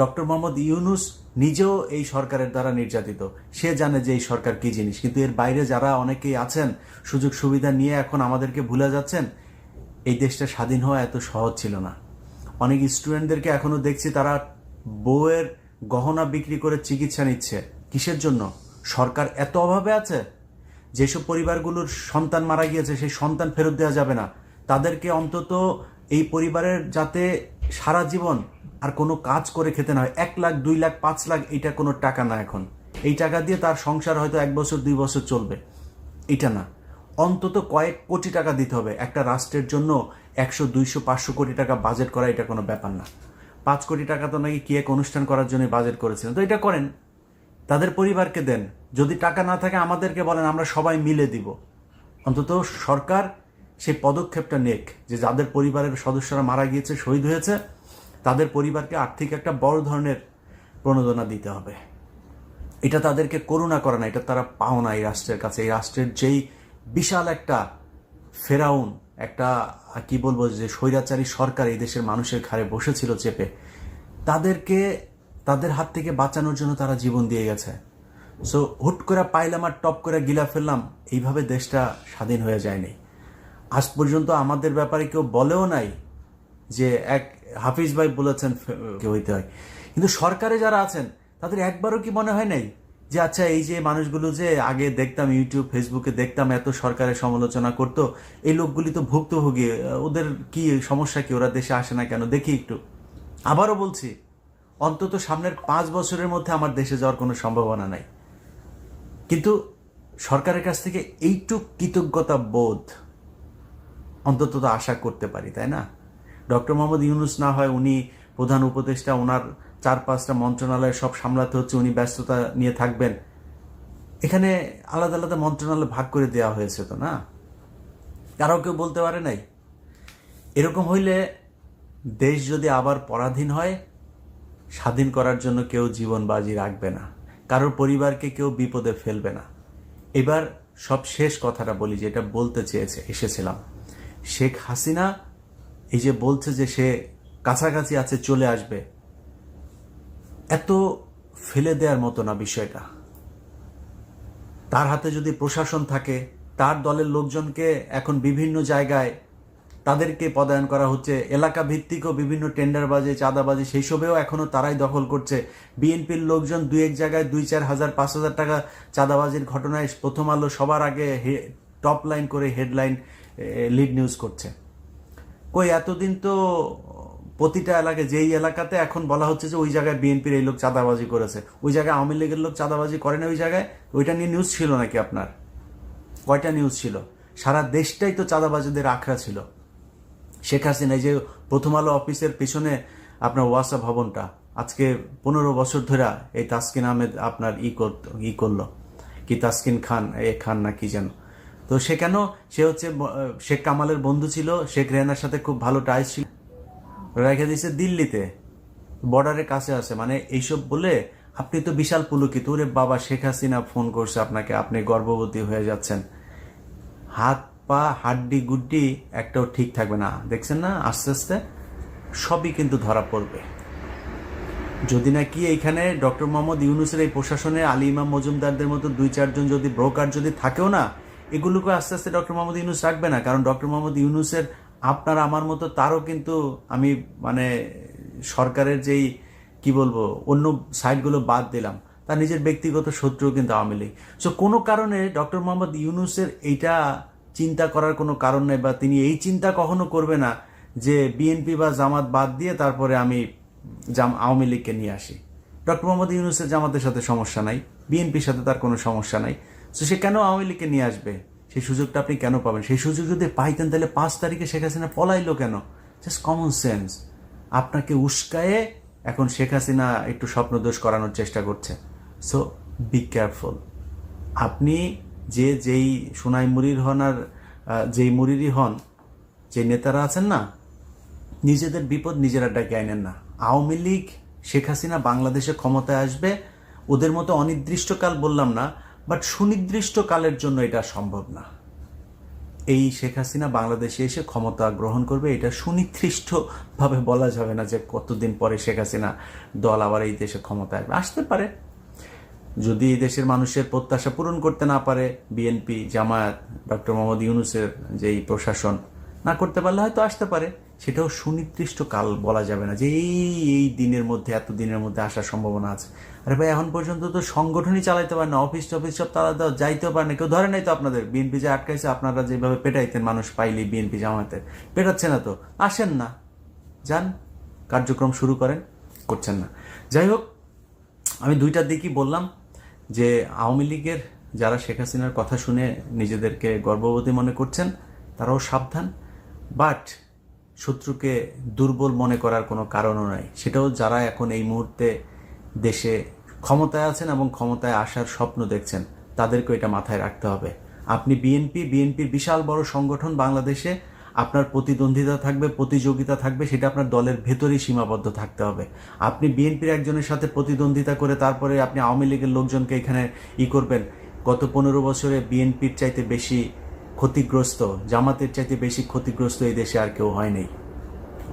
Doctor Mohammad Yunus নিজেও এই সরকারের দ্বারা নির্যাতিত। সে জানে যে এই সরকার কি জিনিস, কিন্তু এর বাইরে যারা অনেকেই আছেন, সুযোগ সুবিধা নিয়ে এখন আমাদেরকে ভুলে যাচ্ছেন, এই দেশটা স্বাধীন হওয়া এত সহজ ছিল না। অনেক স্টুডেন্টদেরকে এখনও দেখছি তারা বউয়ের গহনা বিক্রি করে চিকিৎসা নিচ্ছে। কিসের জন্য? সরকার এত অভাবে আছে? যেসব পরিবারগুলোর সন্তান মারা গিয়েছে, সেই সন্তান ফেরত দেওয়া যাবে না। তাদেরকে অন্তত এই পরিবারের যাতে সারা জীবন আর কোনো কাজ করে খেতে না হয়, এক লাখ, দুই লাখ, পাঁচ লাখ এটা কোনো টাকা না এখন। এই টাকা দিয়ে তার সংসার হয়তো এক বছর, দুই বছর চলবে। এটা না। অন্তত কয়েক কোটি টাকা দিতে হবে। একটা রাষ্ট্রের জন্য একশো, দুইশো, পাঁচশো কোটি টাকা বাজেট করা এটা কোনো ব্যাপার না। পাঁচ কোটি টাকা তো নাকি কি এক অনুষ্ঠান করার জন্য বাজেট করেছিলেন তো এটা করেন। তাদের পরিবারকে দেন। যদি টাকা না থাকে আমাদেরকে বলেন, আমরা সবাই মিলে দিব। অন্তত সরকার সেই পদক্ষেপটা নেক, যে যাদের পরিবারের সদস্যরা মারা গিয়েছে, শহীদ হয়েছে, তাদের পরিবারকে আর্থিক একটা বড় ধরনের প্রণোদনা দিতে হবে। এটা তাদেরকে করুণা করে না, এটা তারা পাও না এই রাষ্ট্রের কাছে। এই রাষ্ট্রের যেই বিশাল একটা ফেরাউন, একটা, কি বলব, যে স্বৈরাচারী সরকার এই দেশের মানুষের ঘাড়ে বসেছিল চেপে, তাদেরকে, তাদের হাত থেকে বাঁচানোর জন্য তারা জীবন দিয়ে গেছে। সো হুট করে পাইলাম আর টপ করে গিলা ফেললাম, এইভাবে দেশটা স্বাধীন হয়ে যায়নি। আজ পর্যন্ত আমাদের ব্যাপারে কেউ বলেও নাই যে এক হাফিজ ভাই বলেছেন কেউ হইতে হয়। কিন্তু সরকারে যারা আছেন, তাদের একবারও কি মনে হয় নাই যে আচ্ছা এই যে মানুষগুলো যে আগে দেখতাম ইউটিউব, ফেসবুকে দেখতাম এত সরকারের সমালোচনা করতো, এই লোকগুলি তো ভুক্তভোগী, ওদের কি সমস্যা কি, ওরা দেশে আসে না কেন? দেখি একটু। আবারও বলছি, অন্তত সামনের পাঁচ বছরের মধ্যে আমার দেশে যাওয়ার কোনো সম্ভাবনা নাই। কিন্তু সরকারের কাছ থেকে এইটুক কৃতজ্ঞতা বোধ অন্তত তো আশা করতে পারি, তাই না? ডক্টর মোহাম্মদ ইউনুস না হয় উনি প্রধান উপদেষ্টা, ওনার চার পাঁচটা মন্ত্রণালয় সব সামলাতে হচ্ছে, উনি ব্যস্ততা নিয়ে থাকবেন। এখানে আলাদা আলাদা মন্ত্রণালয় ভাগ করে দেওয়া হয়েছে তো, না? কারও কেউ বলতে পারে নাই? এরকম হইলে দেশ যদি আবার পরাধীন হয়, স্বাধীন করার জন্য কেউ জীবন বাজি রাখবে না। কারোর পরিবারকে কেউ বিপদে ফেলবে না। এবার সব শেষ কথাটা বলি, যেটা বলতে চেয়েছে, এসেছিলাম। শেখ হাসিনা এই যে বলছে যে সে কাছাকাছি আছে, চলে আসবে। এত ফেলে দেওয়ার মতো না বিষয়টা। তার হাতে যদি প্রশাসন থাকে, তার দলের লোকজনকে এখন বিভিন্ন জায়গায় তাদেরকে পদায়ন করা হচ্ছে। এলাকা ভিত্তিকও বিভিন্ন টেন্ডারবাজি, চাঁদাবাজি সেই সবেও এখনও তারাই দখল করছে। বিএনপির লোকজন দুই এক জায়গায় দুই, চার হাজার, পাঁচ হাজার টাকা চাঁদাবাজির ঘটনায় প্রথম আলো সবার আগে টপ লাইন করে হেডলাইন লিড নিউজ করছে। কই, এতদিন তো প্রতিটা এলাকায়, যেই এলাকাতে এখন বলা হচ্ছে যে ওই জায়গায় বিএনপির এই লোক চাঁদাবাজি করেছে, ওই জায়গায় আওয়ামী লীগের লোক চাঁদাবাজি করে না ওই জায়গায়? ওইটা নিয়ে নিউজ ছিল নাকি আপনার? কয়টা নিউজ ছিল? সারা দেশটাই তো চাঁদাবাজিদের আখড়া ছিল। শেখ হাসিনা, এই যে প্রথম আলো অফিসের পিছনে আপনার ওয়াসা ভবনটা, আজকে পনেরো বছর ধরে এই তাসকিন আহমেদ আপনার ই করত, ই করল। কি তাসকিন খান, এ খান না কি যেন। তো সে কেন? সে হচ্ছে শেখ কামালের বন্ধু ছিল। শেখ রেহানার সাথে খুব ভালো টাইস ছিল। রেখে দিয়েছে দিল্লিতে। বর্ডারের কাছে আছে। মানে এইসব বলে আপনি তো বিশাল পুলকিত। ওরে বাবা, শেখ হাসিনা ফোন করছে আপনাকে। আপনি গর্ভবতী হয়ে যাচ্ছেন। হাত, পা, হাড্ডি, গুড্ডি একটাও ঠিক থাকবে না। দেখছেন না? আস্তে আস্তে সবই কিন্তু ধরা পড়বে। যদি নাকি এইখানে ডক্টর মোহাম্মদ ইউনুসের এই প্রশাসনে আলী ইমাম মজুমদারদের মতো দুই, চারজন যদি ব্রোকার যদি থাকেও না এগুলোকে আস্তে আস্তে ডক্টর মোহাম্মদ ইউনুস রাখবে না, কারণ ডক্টর মোহাম্মদ ইউনুসের আপনার, আমার মতো তারও কিন্তু আমি মানে সরকারের যেই, কি বলব, অন্য সাইডগুলো বাদ দিলাম। তার নিজের ব্যক্তিগত শত্রু কিন্তু আওয়ামী লীগ। সো কোনো কারণে ডক্টর মোহাম্মদ ইউনুসের এইটা চিন্তা করার কোনো কারণ নেই, বা তিনি এই চিন্তা কখনো করবে না যে বিএনপি বা জামাত বাদ দিয়ে তারপরে আমি জাম, আওয়ামী লীগকে নিয়ে আসি। ডক্টর মোহাম্মদ ইউনুসের জামাতের সাথে সমস্যা নাই, বিএনপির সাথে তার কোনো সমস্যা নাই। তো সে কেন আওয়ামী লীগকে নিয়ে আসবে? সেই সুযোগটা আপনি কেন পাবেন? সেই সুযোগ যদি পাইতেন, তাহলে পাঁচ তারিখে শেখ হাসিনা পলাইলো কেন? জাস্ট কমন সেন্স আপনাকে উস্কায়ে এখন শেখ হাসিনা একটু স্বপ্নদোষ করানোর চেষ্টা করছে। সো বি কেয়ারফুল আপনি যে যেই সোনাই মুড়ির হন আর যেই মুড়িরই হন, যে নেতারা আছেন না, নিজেদের বিপদ নিজেরা ডেকে আনেন না। আওয়ামী লীগ, শেখ হাসিনা বাংলাদেশে ক্ষমতায় আসবে, ওদের মতো অনির্দিষ্টকাল বললাম না বাট সুনির্দিষ্ট কালের জন্য এটা সম্ভব না। এই শেখ হাসিনা বাংলাদেশে এসে ক্ষমতা গ্রহণ করবে, এটা সুনির্দিষ্টভাবে বলা যাবে না যে কতদিন পরে শেখ হাসিনা দল আবার এই দেশে ক্ষমতা আসবে। আসতে পারে। যদি এই দেশের মানুষের প্রত্যাশা পূরণ করতে না পারে, বিএনপি, জামায়াত, ডক্টর মোহাম্মদ ইউনুসের যেই প্রশাসন, না করতে পারলে হয়তো আসতে পারে। সেটাও সুনির্দিষ্ট কাল বলা যাবে না যে এই এই দিনের মধ্যে, এত দিনের মধ্যে আসার সম্ভাবনা আছে। আরে ভাই, এখন পর্যন্ত তো সংগঠনই চালাইতে পারে না, অফিস টফিস সব তারা তো যাইতেও পারে না, কেউ ধরে নাই তো আপনাদের? বিএনপি যে আটকাইছে, আপনারা যেভাবে পেটাইতেন মানুষ পাইলি বিএনপি জামাতে পেটাচ্ছে না তো, আসেন না। যান, কার্যক্রম শুরু করেন, করছেন না। যাই হোক, আমি দুইটার দিকই বললাম যে আওয়ামী লীগের যারা শেখ হাসিনার কথা শুনে নিজেদেরকে গর্ভবতী মনে করছেন, তারাও সাবধান। বাট শত্রুকে দুর্বল মনে করার কোনো কারণও নাই। সেটাও যারা এখন এই মুহূর্তে দেশে ক্ষমতায় আছেন এবং ক্ষমতায় আসার স্বপ্ন দেখছেন তাদেরকে এটা মাথায় রাখতে হবে। আপনি বিএনপি, বিএনপির বিশাল বড় সংগঠন বাংলাদেশে, আপনার প্রতিদ্বন্দ্বিতা থাকবে, প্রতিযোগিতা থাকবে, সেটা আপনার দলের ভেতরেই সীমাবদ্ধ থাকতে হবে। আপনি বিএনপির একজনের সাথে প্রতিদ্বন্দ্বিতা করে তারপরে আপনি আওয়ামী লীগের লোকজনকে এখানে ই করবেন। গত পনেরো বছরে বিএনপির চাইতে বেশি ক্ষতিগ্রস্ত, জামাতের চাইতে বেশি ক্ষতিগ্রস্ত এই দেশে আর কেউ হয়নি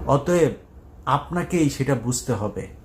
অতএব আপনাকেই সেটা বুঝতে হবে।